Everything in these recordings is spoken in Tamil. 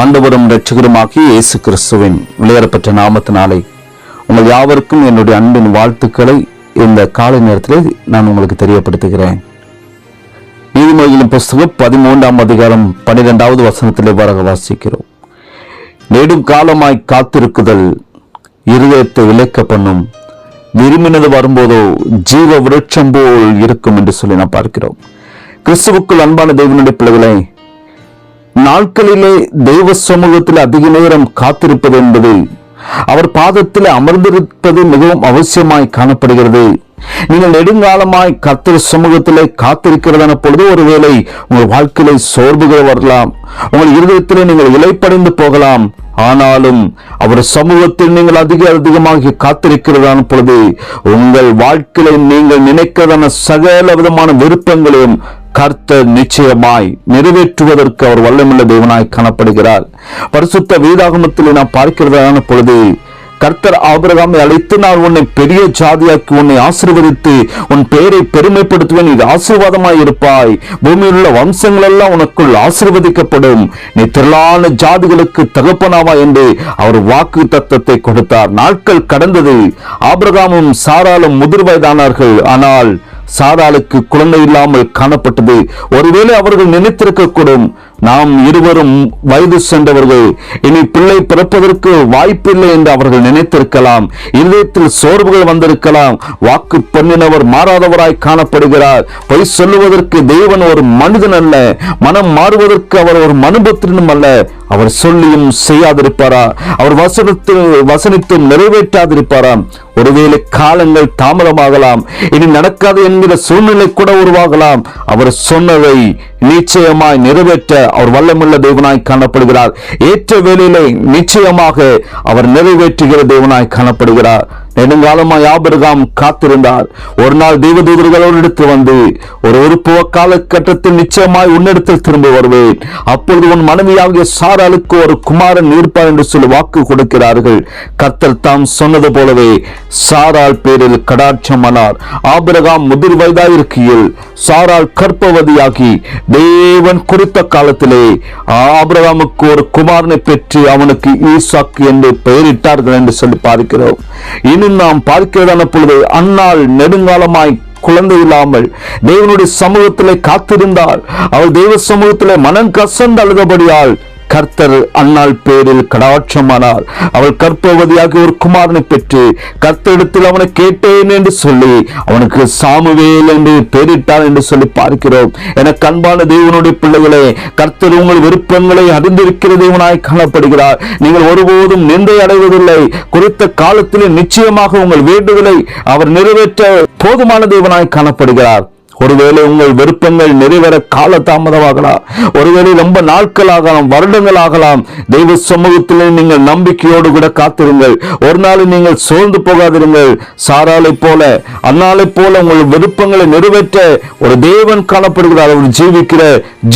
ஆண்டவரும் இரட்சகருமாகிய இயேசு கிறிஸ்துவின் விளையாடப்பட்ட நாமத்தினாலே உங்கள் யாவருக்கும் என்னுடைய அன்பின் வாழ்த்துக்களை இந்த காலை நேரத்தில் நான் உங்களுக்கு தெரியப்படுத்துகிறேன். நீதிமொழிகளின் புஸ்தகம் பதிமூன்றாம் அதிகாரம் பன்னிரெண்டாவது வசனத்தில் இவ்வாறாக வாசிக்கிறோம். நெடும் காலமாய் காத்திருக்குதல் இருதயத்தை விளைக்க பண்ணும் விரும்பினது வரும்போதோ ஜீவ விருட்சம் போல் இருக்கும் என்று சொல்லி நான் பார்க்கிறோம். கிறிஸ்துவுக்குள் அன்பான தெய்வனுடைய பிள்ளைகளை நாட்களிலே தெய்வ சமூகத்தில் அதிக நேரம் காத்திருப்பது என்பது அவர் பாதத்தில் அமர்ந்திருப்பது மிகவும் அவசியமாய் காணப்படுகிறது. நீங்கள் நெடுங்காலமாய் கத்திர சமூகத்திலே காத்திருக்கிறதான பொழுது ஒருவேளை உங்கள் வாழ்க்கையிலே சோர்வுகள் வரலாம். உங்கள் இருதயத்திலே நீங்கள் இலைப்படைந்து போகலாம். ஆனாலும் அவர் சமூகத்தில் நீங்கள் அதிக அதிகமாக காத்திருக்கிறதான பொழுது உங்கள் வாழ்க்கையில நீங்கள் நினைக்கிறதான சகல விதமான விருப்பங்களையும் கர்த்தர் நிச்சயமாய் நிறைவேற்றுவதற்கு அவர் வல்லமுள்ள தேவனாய் காணப்படுகிறார். பரிசுத்த வேதாகமத்தில் நாம் பார்க்கிறதான பொழுது கர்த்தர் ஆபிரகாமை அழைத்து நான் உன்னை பெரிய ஜாதியாக்கி உன்னை ஆசீர்வதித்து உன் பெயரை பெருமைப்படுத்துவேன் இது ஆசீர்வாதமாய் இருப்பாய். பூமியில் உள்ள வம்சங்கள் எல்லாம் உனக்குள் ஆசீர்வதிக்கப்படும். நீ திரளான ஜாதிகளுக்கு தகப்பனாவா என்று அவர் வாக்கு தத்தத்தை கொடுத்தார். நாட்கள் கடந்தது ஆபிரகாமும் சாராலும் முதிர் வயதானார்கள் ஆனால் சாராளுக்கு குழந்தை இல்லாமல் காணப்பட்டது. ஒருவேளை அவர்கள் நினைத்திருக்கக்கூடும். நாம் இருவரும் வயது சென்றவர்கள். இனி பிள்ளை பிறப்பதற்கு வாய்ப்பில்லை என்று அவர்கள் நினைத்திருக்கலாம். இதயத்தில் சோர்வுகள் வந்திருக்கலாம். வாக்கு பண்ணினவர் மாறாதவராய் காணப்படுகிறார். பொய் சொல்லுவதற்கு தேவன் ஒரு மனிதன் அல்ல. மனம் மாறுவதற்கு அவர் ஒரு மனுபத்திரனும் அல்ல. அவர் சொல்லியும் செய்யாதிருப்பாரா? அவர் வசனத்து வசனித்தும் நிறைவேற்றாதிருப்பாராம். ஒருவேளை காலங்கள் தாமதமாகலாம். இனி நடக்காது என்கிற சூழ்நிலை கூட உருவாகலாம். அவர் சொன்னதை நிச்சயமாய் நிறைவேற்ற அவர் வல்லமுள்ள தேவனாய் காணப்படுகிறார். ஏற்ற வேலையிலே நிச்சயமாக அவர் நிறைவேற்றுகிற தேவனாய் காணப்படுகிறார். நெடுங்காலமாய் ஆபிரகாம் காத்திருந்தார். ஒரு நாள் தெய்வதூதர்கள் எடுத்து வந்து ஒரு உறுப்புவ காலகட்டத்தில் நிச்சயமாய் உன்னிடத்தில் திரும்ப வருவேன். அப்பொழுது உன் மனைவியாகிய சாராளுக்கு ஒரு குமாரன் இருப்பார் என்று சொல்லி வாக்கு கொடுக்கிறார்கள். கர்த்தர் தாம் சொன்னது போலவே சாரால் பேரில் கடாட்சமானார். ஆபிரகாம் முதிர் வயதாயிருக்கையில் சாரால் கற்பவதியாகி தேவன் குறித்த காலத்திலே ஆபிரகாமுக்கு ஒரு குமாரனை பெற்று அவனுக்கு ஈசாக்கு என்று பெயரிட்டார்கள் என்று சொல்லி பார்க்கிறோம். இன்னும் நாம் பார்க்கிறதான பொழுது அந்நாள் நெடுங்காலமாய் குழந்தை இல்லாமல் தேவனுடைய சமூகத்திலே காத்திருந்தால் அவள் தெய்வ சமூகத்திலே மனம் கசந்து அழுதபடியால் கர்த்தர் அன்னாள் பேரில் கடாட்சமானார். அவள் கற்பவதியாக ஒரு குமாரனை பெற்று கர்த்தரிடத்தில் அவனை கேட்டேன் என்று சொல்லி அவனுக்கு சாமுவேல் என்று பெயரிட்டார் என்று சொல்லி பார்க்கிறோம். என கண்பான தேவனுடைய பிள்ளைகளே கர்த்தர் உங்கள் விருப்பங்களை அறிந்திருக்கிற தேவனாய் காணப்படுகிறார். நீங்கள் ஒருபோதும் நின்றை அடைவதில்லை. குறித்த காலத்திலே நிச்சயமாக உங்கள் வேண்டுதலை அவர் நிறைவேற்ற போதுமான தேவனாய் காணப்படுகிறார். ஒருவேளை உங்கள் விருப்பங்கள் நிறைவேற கால தாமதமாகலாம் ஒருவேளை ரொம்ப நாட்கள் ஆகலாம் வருடங்கள் ஆகலாம் தெய்வ சமூகத்தில் நீங்கள் நம்பிக்கையோடு கூட காத்திருங்கள். ஒரு நாள் நீங்கள் சோர்ந்து போகாதிருங்கள். சாராலை போல அந்நாளை போல உங்கள் விருப்பங்களை நிறைவேற்ற ஒரு தேவன் காணப்படுகிறார். அவர் ஜீவிக்கிற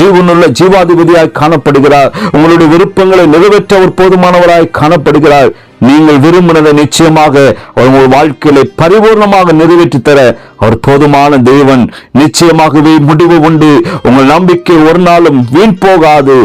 ஜீவனுள்ள ஜீவாதிபதியாய் காணப்படுகிறார். உங்களுடைய விருப்பங்களை நிறைவேற்ற ஒரு போதுமானவராய் காணப்படுகிறார். நீங்கள் விரும்பினதை நிச்சயமாக உங்கள் வாழ்க்கையில பரிபூர்ணமாக நிறைவேற்றி தர அவர் போதுமான தேவன். நிச்சயமாகவே முடிவு உண்டு. உங்கள் நம்பிக்கை ஒரு நாளும் வீண் போகாது.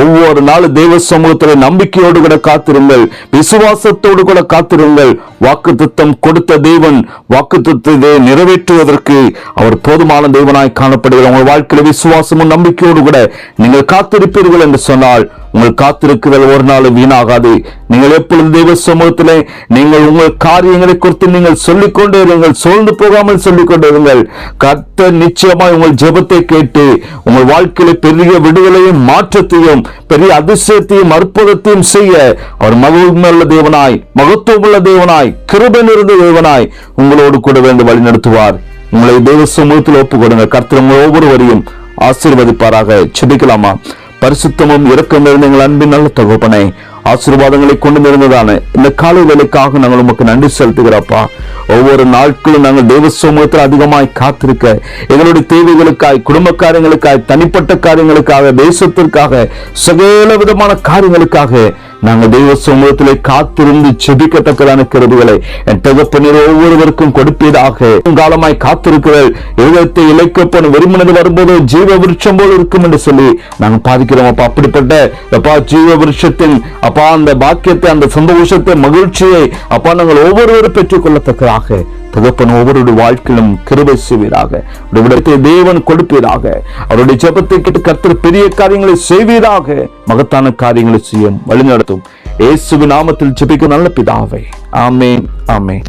ஒவ்வொரு நாளும் தெய்வ சமூகத்தில் நம்பிக்கையோடு கூட காத்திருங்கள். விசுவாசத்தோடு கூட காத்திருங்கள். வாக்கு திட்டம் கொடுத்த தேவன் வாக்கு திட்டத்தை நிறைவேற்றுவதற்கு அவர் போதுமான தெய்வனாய் காணப்படுகிறார். உங்கள் வாழ்க்கையில விசுவாசமும் நம்பிக்கையோடு கூட நீங்கள் காத்திருப்பீர்கள் என்று சொன்னால் உங்கள் காத்திருக்குதல் ஒரு நாள் வீணாகாது. நீங்கள் எப்பொழுது தெய்வ சமூகத்திலே நீங்கள் உங்கள் காரியங்களை குறித்து நீங்கள் சொல்லிக்கொண்டே இருங்கள். சோழ்ந்து போகாமல் சொல்லிக்கொண்டே இருங்கள். கர்த்தர் நிச்சயமாய் உங்கள் ஜெபத்தை கேட்டு உங்கள் வாழ்க்கையில பெரிய விடுதலையும் மாற்றத்தையும் பெரிய அதிசயத்தையும் அற்புதத்தையும் செய்ய அவர் மகிழ்வுள்ள தேவனாய் மகத்துவமுள்ள தேவனாய் கிருபை நிறைந்த தேவனாய் உங்களோடு கூட வேண்டு வழி நடத்துவார். உங்களை தெய்வ சமூகத்தில் ஒப்புக் கொடுங்க கர்த்தர் உங்கள் ஒவ்வொருவரையும் ஆசீர்வதிப்பாராக. செபிக்கலாமா பரிசுத்தமும் இறக்கம் இருந்த எங்கள் அன்பின் நல்ல தகப்பனை ஆசீர்வாதங்களை கொண்டு இருந்ததான இந்த காலை வேலைக்காக நாங்கள் உமக்கு நன்றி செலுத்துகிறப்பா ஒவ்வொரு நாட்களும் நாங்கள் தெய்வ சமூகத்தில் அதிகமாய் காத்திருக்க எங்களுடைய தேவைகளுக்காய் குடும்ப காரியங்களுக்காய் தனிப்பட்ட காரியங்களுக்காக தேசத்திற்காக சகல விதமான காரியங்களுக்காக நாங்கள் தெய்வ சமூகத்திலே காத்திருந்து செபிக்கத்தக்கதான கருதுகளை என் தகப்பனர் ஒவ்வொருவருக்கும் கொடுப்பீதாக காலமாய் காத்திருக்கிற எழுதத்தை இழைக்கப்போன வெறுமனது வரும்போது ஜீவ விருட்சம் போல இருக்கும் என்று சொல்லி நாங்கள் பாதிக்கிறோம். அப்பா அப்படிப்பட்ட அப்பா ஜீவ விருட்சத்தின் அப்பா அந்த பாக்கியத்தை அந்த சந்தோஷத்தை மகிழ்ச்சியை அப்பா நாங்கள் ஒவ்வொருவரும் பெற்றுக் கொள்ளத்தக்கதாக தகப்பன் ஒவ்வொருடைய வாழ்க்கையிலும் கிருபை செய்வீராக. விடத்தை தேவன் கொடுப்பீராக. அவருடைய ஜபத்தை கேட்டு கர்த்தர் பெரிய காரியங்களை செய்வீராக. மகத்தான காரியங்களை செய்யும் வழிநடத்தும். இயேசுவின் நாமத்தில் ஜெபிக்கும் நல்ல பிதாவை. ஆமே ஆமென்.